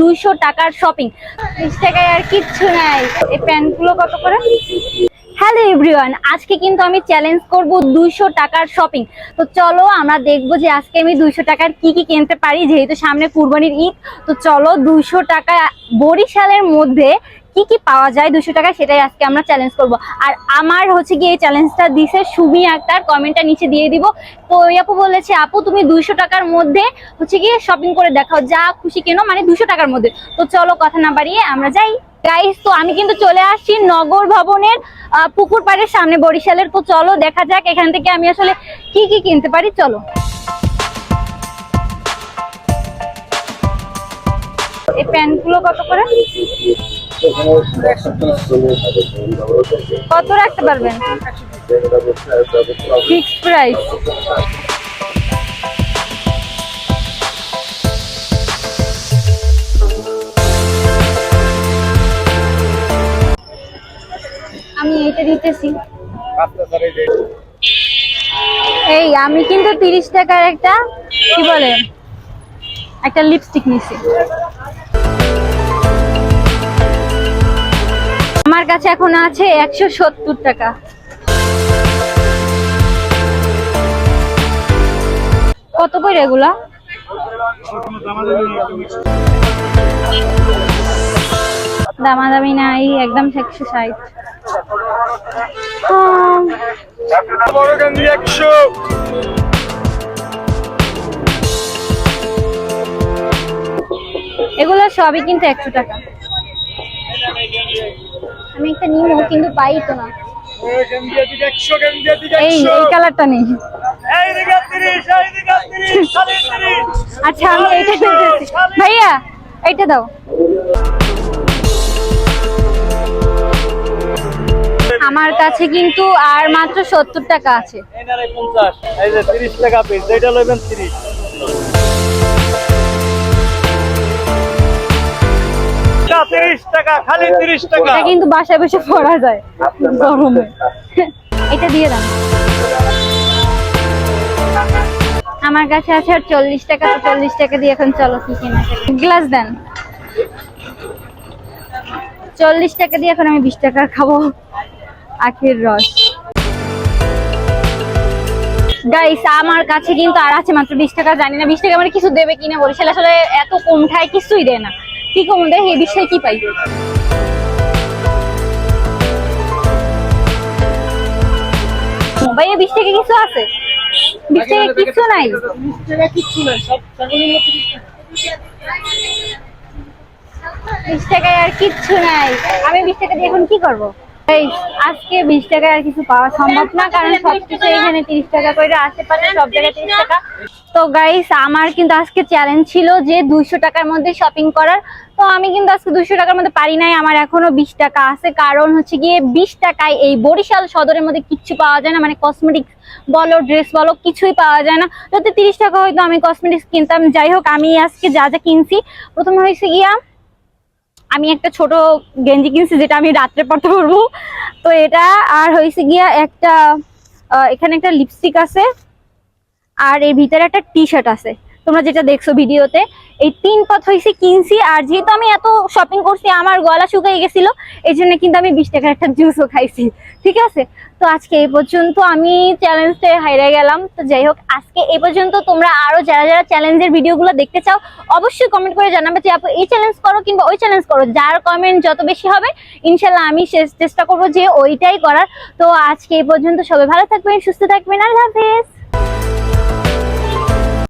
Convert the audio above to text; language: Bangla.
দুইশো টাকার শপিং বিশ টাকায় আর কিচ্ছু নাই। এই প্যান্টগুলো কত করে? হ্যালো এভরিওয়ান আজকে কিন্তু আমি চ্যালেঞ্জ করব দুইশো টাকার শপিং তো চলো আমরা দেখব যে আজকে আমি দুইশো টাকার কি কি কিনতে পারি, যেহেতু সামনে কুরবানির ঈদ। তো চলো দুইশো টাকা বরিশালের মধ্যে কি কি পাওয়া যায় দুশো টাকা সেটাই আজকে আমরা চ্যালেঞ্জ করব। আর আমার হচ্ছে গিয়ে এই চ্যালেঞ্জটা দিছে সুমি আক্তার কমেন্টটা নিচে দিয়ে দিব। তো আপু বলেছে, আপু, তুমি দুইশো টাকার মধ্যে হচ্ছে গিয়ে শপিং করে দেখাও, যা খুশি কেনো মানে দুশো টাকার মধ্যে। তো চলো কথা না বাড়িয়ে আমরা যাই। গাইস তো আমি কিন্তু চলে আসছি নগর ভবনের পুকুর পাড়ের সামনে বরিশালের। তো চলো দেখা যাক এখান থেকে আমি আসলে কি কি কিনতে পারি, চলো। এই প্যান্টগুলো কত করে? কত রাখতে পারবেন? ফিক্স প্রাইস আমি এটা দিতেছি। এই, আমি কিন্তু তিরিশ টাকার একটা, কি বলে, একটা লিপস্টিক নিছি। আমার কাছে এখন আছে একশো সত্তর টাকা। কত করে এগুলা? দামাদামি নাই, একদম একশো একশো এগুলো সবই কিন্তু একশো টাকা। আমি একটা নিবো কিন্তু পাই তো না। এই এই কালারটা নেই। আচ্ছা আমি এইটা ভাইয়া, এইটা দাও। আমার কাছে কিন্তু আর মাত্র সত্তর টাকা আছে। এই যে তিরিশ টাকা পিস যেটা লইবেন তিরিশ। তিরিশ টাকা খালি তিরিশ টাকা। এটা কিন্তু বাসায় বসে পড়া যায় গরমে। এটা দিয়ে দাও। আমার কাছে আছে আর চল্লিশ টাকা তো চল্লিশ টাকা দিয়ে এখন চলো কি কিনা গ্লাস দেন। চল্লিশ টাকা দিয়ে এখন আমি বিশ টাকার খাব। আখের রস। গাইস আমার কাছে কিন্তু আর আছে মাত্র বিশ টাকা জানি না বিশ টাকা মানে কিছু দেবে কিনা বরিশাল আসলে এত কম খায় কিছুই দেয় না। কি কম দেয় এই বিষয়ে কি পাই? মোবাইলে বিশ টাকা কিছু আছে? বিশ টাকা কিছু নাই। বিশ টাকায় আর কিচ্ছু নাই। আমি বিশ টাকা দিয়ে এখন কি করব? আজকে বিশ টাকায় আর কিছু পাওয়া সম্ভব না, কারণ সবকিছু এখানে তিরিশ টাকা করে আশেপাশে সব জায়গায় তিরিশ টাকা। তো গাইস আমার কিন্তু আজকে চ্যালেঞ্জ ছিল যে দুইশো টাকার মধ্যে শপিং করার। তো আমি কিন্তু আজকে দুইশো টাকার মধ্যে পারি নাই, আমার এখনও বিশ টাকা আছে। কারণ হচ্ছে গিয়ে বিশ টাকায় এই বরিশাল সদরের মধ্যে কিচ্ছু পাওয়া যায় না মানে কসমেটিক্স বলো ড্রেস বলো, কিছুই পাওয়া যায় না। যদি তিরিশ টাকা হয়তো আমি কসমেটিক্স কিনতাম। যাই হোক, আমি আজকে যা যা কিনছি, প্রথমে হয়েছে গিয়া আমি একটা ছোট গেঞ্জি কিনছি, যেটা আমি রাত্রে পড়তে পারব। তো এটা, আর হয়েছে গিয়া একটা এখানে একটা লিপস্টিক আছে, আর এর ভিতরে একটা টি শার্ট আছে। তোমরা যেটা দেখছ ভিডিওতে, এই তিন পথ হয়েছে কিনছি, আর যেহেতু আমি এত শপিং করছি, আমার গলা শুকিয়ে গেছিল এই জন্য কিন্তু আমি বিশ টাকার একটা জুসও খাইছি। ঠিক আছে? তো আজকে এই পর্যন্ত আমি চ্যালেঞ্জটা হাইরে গেলাম। তো যাই হোক, আজকে এই পর্যন্ত তোমরা আরও যারা যারা চ্যালেঞ্জের ভিডিওগুলো দেখতে চাও, অবশ্যই কমেন্ট করে জানাবে যে, আপু, এই চ্যালেঞ্জ করো কিংবা ওই চ্যালেঞ্জ করো। যার কমেন্ট যত বেশি হবে, ইনশাল্লাহ আমি চেষ্টা করব যে ওইটাই করার। তো আজকে এই পর্যন্ত সবাই ভালো থাকবেন, সুস্থ থাকবেন। আল্লাহ হাফেজ!